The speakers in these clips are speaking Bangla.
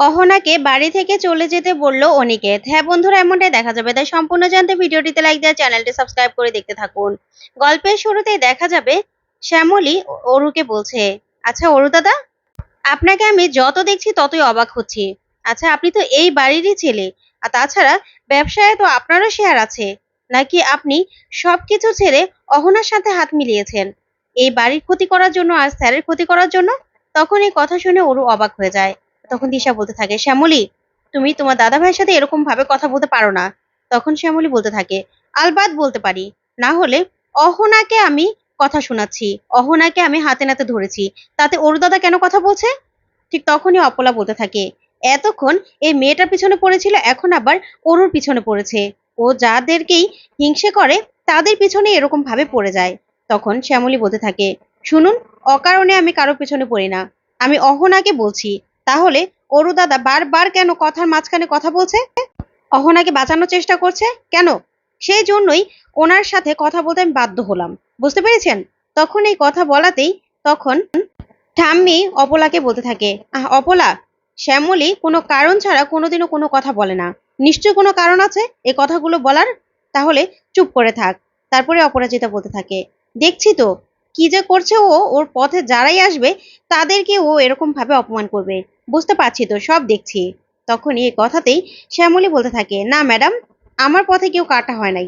অহনাকে বাড়ি থেকে চলে যেতে বলল অনিকেত। হ্যাঁ বন্ধুরা, এমনটাই দেখা যাবে। তাই সম্পূর্ণ জানতে ভিডিওটিতে লাইক দেওয়া চ্যানেলটি সাবস্ক্রাইব করে দেখতে থাকুন। গল্পের শুরুতেই দেখা যাবে শ্যামলী অরুকে বলছে আচ্ছা অরু দাদা, আপনাকে আমি যত দেখছি ততই অবাক হচ্ছি। আচ্ছা আপনি তো এই বাড়িরই ছেলে। আর তাছাড়া ব্যবসায় তো আপনারও শেয়ার আছে। নাকি আপনি সবকিছু ছেড়ে অহনার সাথে হাত মিলিয়েছেন? এই বাড়ির ক্ষতি করার জন্য আর স্যারের ক্ষতি করার জন্য? তখন এই কথা শুনে অরু অবাক হয়ে যায়। তখন দিশা বলতে থাকে, শ্যামলী, তুমি তোমার দাদা ভাইয়ের সাথে এরকম ভাবে কথা বলতে পারো না। তখন শ্যামলী বলতে থাকে আলবাদ বলতে পারি, না হলে অহনাকে আমি কথা শোনাচ্ছি, অহনাকে আমি হাতে নাতে ধরেছি, তাতে অরু দাদা কেন কথা বলছে? ঠিক তখনই অপলা বলতে থাকে, এতক্ষণ এই মেয়েটার পিছনে পড়েছিল, এখন আবার অরুর পিছনে পড়েছে। ও যাদেরকেই হিংসে করে, তাদের পিছনে এরকম ভাবে পড়ে যায়। তখন শ্যামলী বলতে থাকে, শুনুন, অকারণে আমি কারও পিছনে পড়ি না। আমি অহনাকে বলছি তাহলে অরু দাদা বারবার কেন কথার মাঝখানে কথা বলছে? অহনাকে বাঁচানোর চেষ্টা করছে? কেন? সেই জন্যই ওনার সাথে কথা বলতে আমি বাধ্য হলাম। বুঝতে পেরেছেন? তখন এই কথা বলাতেই তখন ঠাম্মি অপলাকে বলতে থাকে, আহ, অপলা, শ্যামলী কোনো কারণ ছাড়া কোনোদিনও কোনো কথা বলে না। নিশ্চয় কোনো কারণ আছে এই কথাগুলো বলার? তাহলে চুপ করে থাক। তারপরে অপরাজিতা বলতে থাকে, দেখছি তো কি যে করছে ও, ওর পথে যারাই আসবে, তাদেরকে ও এরকম ভাবে অপমান করবে। বুঝতে পারছি তো, সব দেখছি। তখনই এই কথাতেই শ্যামলী বলতে থাকে, না ম্যাডাম, আমার পথে কেউ কাটা হয় নাই।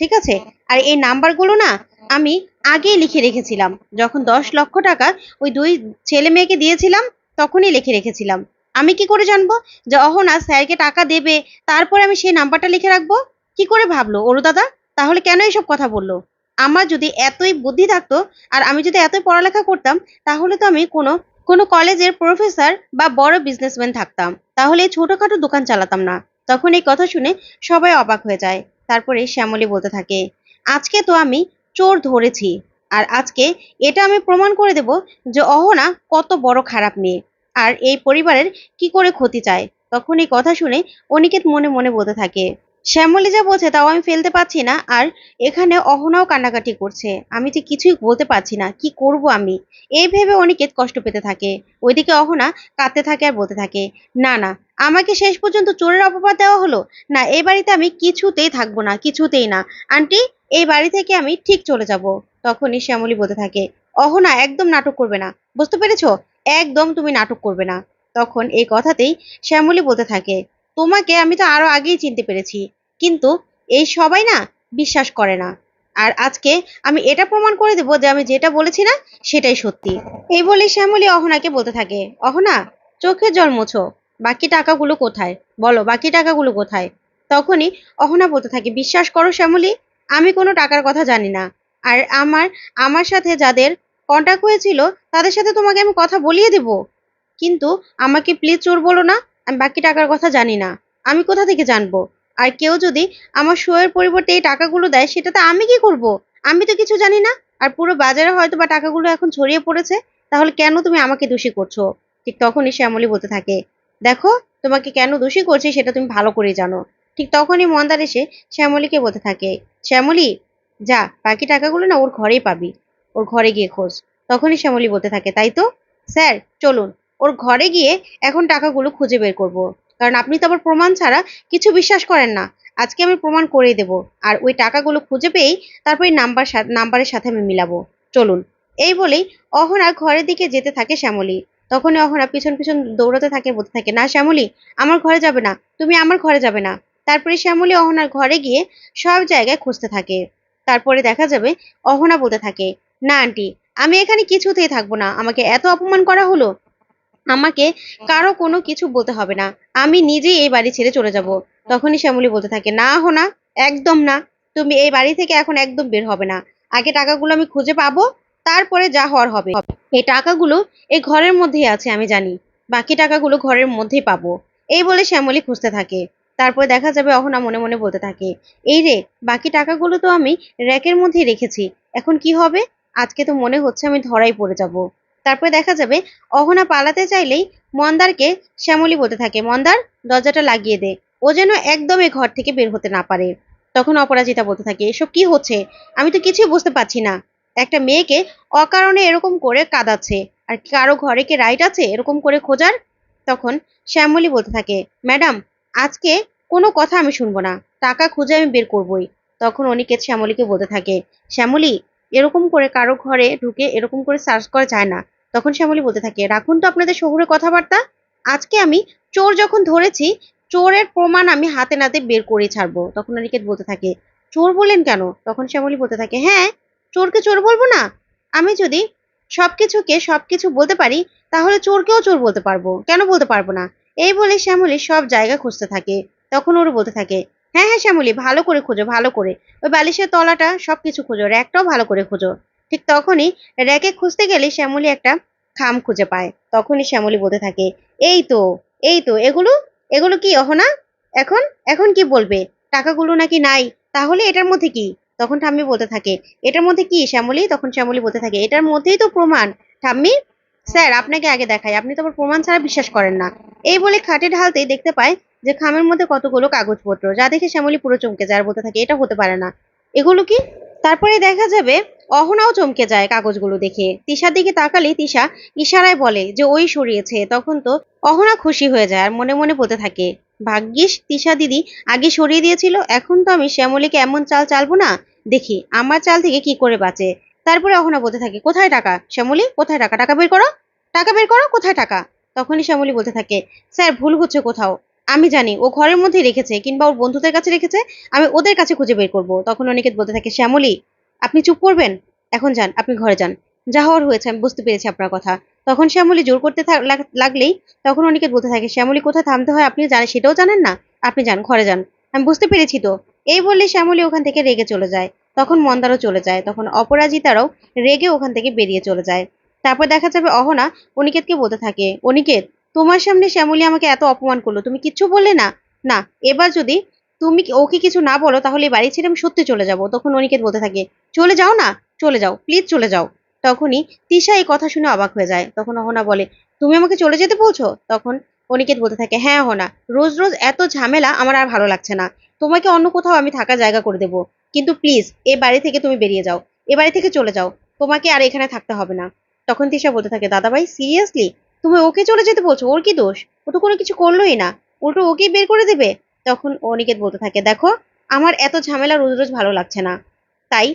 ঠিক আছে? আর এই নাম্বারগুলো না, আমি আগেই লিখে রেখেছিলাম। যখন দশ লক্ষ টাকা ওই দুই ছেলে মেয়েকে দিয়েছিলাম, তখনই লিখে রেখেছিলাম। আমি কি করে জানব যে অহনা স্যারকে টাকা দেবে, তারপরে আমি সেই নাম্বারটা লিখে রাখব? কি করে ভাবলো? অরু দাদা, তাহলে কেন এসব কথা বলল? আমার যদি এতই বুদ্ধি থাকতো আর আমি যদি এতই পড়ালেখা করতাম, তাহলে তো আমি কোনো কোনো কলেজের প্রফেসর বা বড় বিজনেসম্যান থাকতাম। তাহলে এই ছোটখাটো দোকান চালাতাম না। তখন এই কথা শুনে সবাই অবাক হয়ে যায়। তারপরে শ্যামলী বলতে থাকে, আজকে তো আমি চোর ধরেছি। আর আজকে এটা আমি প্রমাণ করে দেব যে অহনা কত বড় খারাপ মেয়ে। আর এই পরিবারের কি করে ক্ষতি চায়? তখন এই কথা শুনে অনিকেত মনে মনে বলতে থাকে শ্যামলী যা বলছে তাও আমি ফেলতে পারছি না, আর এখানে অহনাও কান্নাকাটি করছে। আমি যে কিছুই বলতে পারছি না, কি করব আমি? এই ভেবে অনিকেত কষ্ট পেতে থাকে। ওইদিকে অহনা কাঁদতে থাকে আর বলতে থাকে, না না, আমাকে শেষ পর্যন্ত চোরের অপবাদ দেওয়া হলো? না, এই বাড়িতে আমি কিছুতেই থাকব না, কিছুতেই না। আন্টি, এই বাড়ি থেকে আমি ঠিক চলে যাব। তখনই শ্যামলী বলতে থাকে, অহনা, একদম নাটক করবে না। বুঝতে পেরেছ? একদম তুমি নাটক করবে না। তখন এই কথাতেই শ্যামলী বলতে থাকে তোমাকে আমি তো আরও আগেই চিনতে পেরেছি। কিন্তু এই সবাই না বিশ্বাস করে না। আর আজকে আমি এটা প্রমাণ করে দেবো যে আমি যেটা বলেছি না, সেটাই সত্যি। এই বলে শ্যামলী অহনাকে বলতে থাকে, অহনা, চোখের জল মোছো, বাকি টাকাগুলো কোথায়? বলো, বাকি টাকাগুলো কোথায়? তখনই অহনা বলতে থাকে, বিশ্বাস করো শ্যামলী, আমি কোনো টাকার কথা জানি না। আর আমার আমার সাথে যাদের কন্ট্যাক্ট হয়েছিল, তাদের সাথে তোমাকে আমি কথা বলিয়ে দেব। কিন্তু আমাকে প্লিজ চোর বলো না আমি বাকি টাকার কথা জানি না। আমি কোথা থেকে জানব? আর কেউ যদি আমার শোয়ের পরিবর্তে এই টাকাগুলো দেয়, সেটাতে আমি কি করব? আমি তো কিছু জানি না। আর পুরো বাজারে হয়তো বা টাকাগুলো এখন ছড়িয়ে পড়েছে। তাহলে কেন তুমি আমাকে দোষী করছ? ঠিক তখনই শ্যামলী বলতে থাকে। দেখো, তোমাকে কেন দোষী করছি সেটা তুমি ভালো করে জানো। ঠিক তখনই মন্দার এসে শ্যামলীকে বলতে থাকে, শ্যামলী, যা, বাকি টাকাগুলো না ওর ঘরেই পাবি। ওর ঘরে গিয়ে খোঁজ। তখনই শ্যামলী বলতে থাকে, তাই তো? স্যার, চলুন। ওর ঘরে গিয়ে এখন টাকাগুলো খুঁজে বের করব। কারণ আপনি তো আবার প্রমাণ ছাড়া কিছু বিশ্বাস করেন না। আজকে আমি প্রমাণ করেই দেব। আর ওই টাকাগুলো খুঁজে পেয়েই তারপরে নাম্বার নাম্বারের সাথে আমি মিলাবো। চলুন। এই বলেই অহনা ঘরের দিকে যেতে থাকে শ্যামলী। তখনই অহনা পিছন পিছন দৌড়াতে থাকে, বলতে থাকে, না শ্যামলী, আমার ঘরে যাবে না। তুমি আমার ঘরে যাবে না। তারপরে শ্যামলী অহনার ঘরে গিয়ে সব জায়গায় খুঁজতে থাকে। তারপরে দেখা যাবে অহনা বলতে থাকে, না, আন্টি, আমি এখানে কিছুতেই থাকব না। আমাকে এত অপমান করা হলো? আমাকে কারও কোনো কিছু বলতে হবে না। আমি নিজেই এই বাড়ি ছেড়ে চলে যাব। তখনই শ্যামলী বলতে থাকে, না হো না একদম না। তুমি এই বাড়ি থেকে এখন একদম বের হবে না। আগে টাকাগুলো আমি খুঁজে পাবো, তারপরে যা হওয়ার হবে। এই টাকাগুলো এই ঘরের মধ্যেই আছে, আমি জানি। বাকি টাকাগুলো ঘরের মধ্যেই পাবো। এই বলে শ্যামলী খুঁজতে থাকে। তারপরে দেখা যাবে অহনা মনে মনে বলতে থাকে, এই রে, বাকি টাকাগুলো তো আমি র্যাকের মধ্যেই রেখেছি। এখন কি হবে? আজকে তো মনে হচ্ছে আমি ধরাই পড়ে যাব। তারপরে দেখা যাবে, অহনা পালাতে চাইলেই মন্দারকে শ্যামলী বলতে থাকে, মন্দার, দরজাটা লাগিয়ে দে। ও যেন একদম এই ঘর থেকে বের হতে না পারে। তখন অপরাজিতা বলতে থাকে, এসব কি হচ্ছে? আমি তো কিছুই বুঝতে পারছি না। একটা মেয়েকে অকারণে এরকম করে কাঁদাচ্ছে, আর কারও ঘরে কি রাইট আছে এরকম করে খোঁজার? তখন শ্যামলী বলতে থাকে, ম্যাডাম, আজকে কোনো কথা আমি শুনব না। টাকা খুঁজে আমি বের করবই। তখন অনিকেত শ্যামলীকে বলতে থাকে, শ্যামলী, এরকম করে কারও ঘরে ঢুকে এরকম করে সার্চ করা যায় না। তখন শ্যামলী বলতে থাকে, রাখুন তো আপনাদের শহুরে কথাবার্তা। আজকে আমি চোর যখন ধরেছি, চোরের প্রমাণ আমি হাতে নাতে বের করে ছাড়বো। তখন অনিকেত বলতে থাকে, চোর বলেন কেন? তখন শ্যামলী বলতে থাকে হ্যাঁ চোরকে চোর বলব না। আমি যদি সবকিছুকে সবকিছু বলতে পারি, তাহলে চোরকেও চোর বলতে পারব। কেন বলতে পারব না? এই বলে শ্যামলী সব জায়গা খুঁজতে থাকে। তখন ওর বলতে থাকে হ্যাঁ হ্যাঁ শ্যামলী, ভালো করে খোঁজো, ভালো করে। ওই বালিশের তলাটা সবকিছু খোঁজো, র্যাকটাও ভালো করে খোঁজো। ঠিক তখনই র্যাকে খুঁজতে গেলে শ্যামলী একটা খাম খুঁজে পায়। তখনই শ্যামলী বলতে থাকে, এই তো এই তো, এগুলো এগুলো কি অহনা? এখন এখন কি বলবে? টাকাগুলো নাকি নাই, তাহলে এটার মধ্যে কি? তখন ঠাম্মি বলতে থাকে, এটার মধ্যে কি, শ্যামলী? তখন শ্যামলী বলতে থাকে, এটার মধ্যেই তো প্রমাণ। ঠাম্মি, স্যার, আপনাকে আগে দেখাই, আপনি তো আবার প্রমাণ ছাড়া বিশ্বাস করেন না। এই বলে খাটে ঢালতেই দেখতে পায় যে খামের মধ্যে কতগুলো কাগজপত্র, যা দেখে শ্যামলী পুরো চমকে যায় আর বলতে থাকে, এটা হতে পারে না। এগুলো কি? তারপরে দেখা যাবে, অহনাও চমকে যায় কাগজগুলো দেখে। তিশার দিকে তাকালে তিশা ইশারায় বলে যে, ওই সরিয়েছে। তখন তো অহনা খুশি হয়ে যায় আর মনে মনে বলতে থাকে, ভাগ্যিস তিশা দিদি আগে সরিয়ে দিয়েছিল, এখন তো আমি শ্যামলীকে এমন চাল চালবো না। দেখি আমার চাল থেকে কি করে বাঁচে? তারপরে অহনা বলতে থাকে, কোথায় টাকা? শ্যামলী, কোথায় টাকা? টাকা বের করো? টাকা বের করো? কোথায় টাকা? তখনই শ্যামলী বলতে থাকে, স্যার, ভুল হচ্ছে কোথাও। আমি জানি, ও ঘরের মধ্যে রেখেছে কিংবা ওর বন্ধুদের কাছে রেখেছে, আমি ওদের কাছে খুঁজে বের করব। তখন অনিকেত বলতে থাকে, শ্যামলী, আপনি চুপ করবেন? এখন যান, আপনি ঘরে যান। যা হওয়ার হয়েছে, আমি বুঝতে পেরেছি আপনার কথা। তখন শ্যামলী জোর করতে লাগলেই তখন অনিকেত বলতে থাকে, শ্যামলী, কোথায় থামতে হয় আপনি জানেন, সেটাও জানেন না? আপনি যান, ঘরে যান। আমি বুঝতে পেরেছি তো? এই বললে শ্যামলী ওখান থেকে রেগে চলে যায়। তখন মন্দারও চলে যায়। তখন অপরাজিতারাও রেগে ওখান থেকে বেরিয়ে চলে যায়। তারপর দেখা যাবে অহনা অনিকেতকে বলতে থাকে, অনিকেত তোমার সামনে শ্যামলী আমাকে এত অপমান করল। তুমি কিচ্ছু বললে না? না, এবার যদি তুমি ওকে কিছু না বলো, তাহলে বাড়ি ছেড়ে আমি সত্যি চলে যাব। তখন অনিকেত বলতে থাকে, চলে যাও না? চলে যাও প্লিজ চলে যাও। তখনই তিশা এই কথা শুনে অবাক হয়ে যায়। তখন অহনা বলে, তুমি আমাকে চলে যেতে বলছো? তখন অনিকেত বলতে থাকে হ্যাঁ অহনা, রোজ রোজ এত ঝামেলা আমার আর ভালো লাগছে না। তোমাকে অন্য কোথাও আমি থাকার জায়গা করে দেবো। কিন্তু প্লিজ এ বাড়ি থেকে তুমি বেরিয়ে যাও। এ বাড়ি থেকে চলে যাও। তোমাকে আর এখানে থাকতে হবে না। তখন তিশা বলতে থাকে, দাদাভাই সিরিয়াসলি তুমি ওকে চলে যেতে বলছো, ওর কি দোষ? ও তো কোনো কিছু করলোই না। উল্টো ওকেই বের করে দেবে? তখন অনিকেত বলতে থাকে, দেখো, আমার এত ঝামেলা রোজ রোজ ভালো লাগছে না। তাই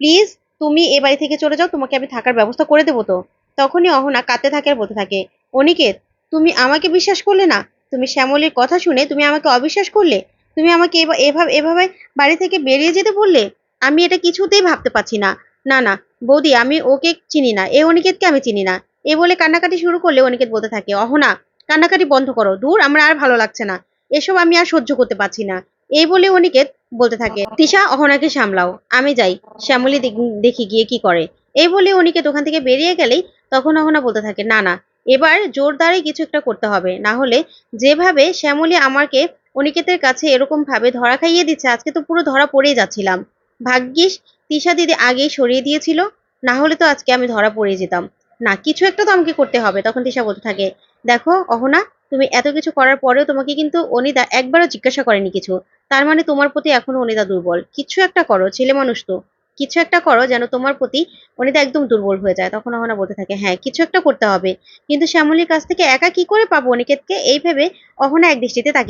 প্লিজ তুমি এ বাড়ি থেকে চলে যাও, তোমাকে আমি থাকার ব্যবস্থা করে দেবো তো। তখনই অহনা কাঁদতে থাকে আর বলতে থাকে, অনিকেত, তুমি আমাকে বিশ্বাস করলে না? তুমি শ্যামলের কথা শুনে তুমি আমাকে অবিশ্বাস করলে? তুমি আমাকে এভাবে এভাবে বাড়ি থেকে বেরিয়ে যেতে বললে? আমি এটা কিছুতেই ভাবতে পারছি না। না না, বৌদি, আমি ওকে চিনি না। এ অনিকেতকে আমি চিনি না। এ বলে কান্নাকাটি শুরু করলে অনিকেত বলতে থাকে, অহনা, কান্নাকাটি বন্ধ করো, দূর, আমার আর ভালো লাগছে না, এসব আমি আর সহ্য করতে পারছি না। এই বলে অনিকেত বলতে থাকে, তিশা, অহনাকে সামলাও, আমি যাই, শ্যামলী দেখ- গিয়ে কি করে। এই বলে অনিকেত ওখান থেকে বেরিয়ে গেলেই তখন অহনা বলতে থাকে, না না, এবার জোরদারে কিছু একটা করতে হবে, না হলে যেভাবে শ্যামলী আমাকে অনিকেতের কাছে এরকম ভাবে ধরা খাইয়ে দিচ্ছে, আজকে তো পুরো ধরা পড়েই যাচ্ছিলাম। ভাগ্যিস, তিশা দিদি আগেই সরিয়ে দিয়েছিল, না হলে তো আজকে আমি ধরা পড়ে যেতাম। না, কিছু একটা তো আমাকে করতে হবে। তখন তিশা বলতে থাকে, দেখো, অহনা, তুমি এত কিছু করার পরেও তোমাকে কিন্তু অনিদা একবারও জিজ্ঞাসা করেনি কিছু। তার মানে তোমার প্রতি এখনও অনিদা দুর্বল। কিছু একটা করো, ছেলে মানুষ তো। কিছু একটা করো যেন তোমার প্রতি অনিদা একদম দুর্বল হয়ে যায়। তখন অহনা বলতে থাকে হ্যাঁ কিছু একটা করতে হবে। কিন্তু শ্যামলীর কাছ থেকে একা কি করে পাবো অনিকেতকে? এই ভেবে অহনা এক দৃষ্টিতে তাকে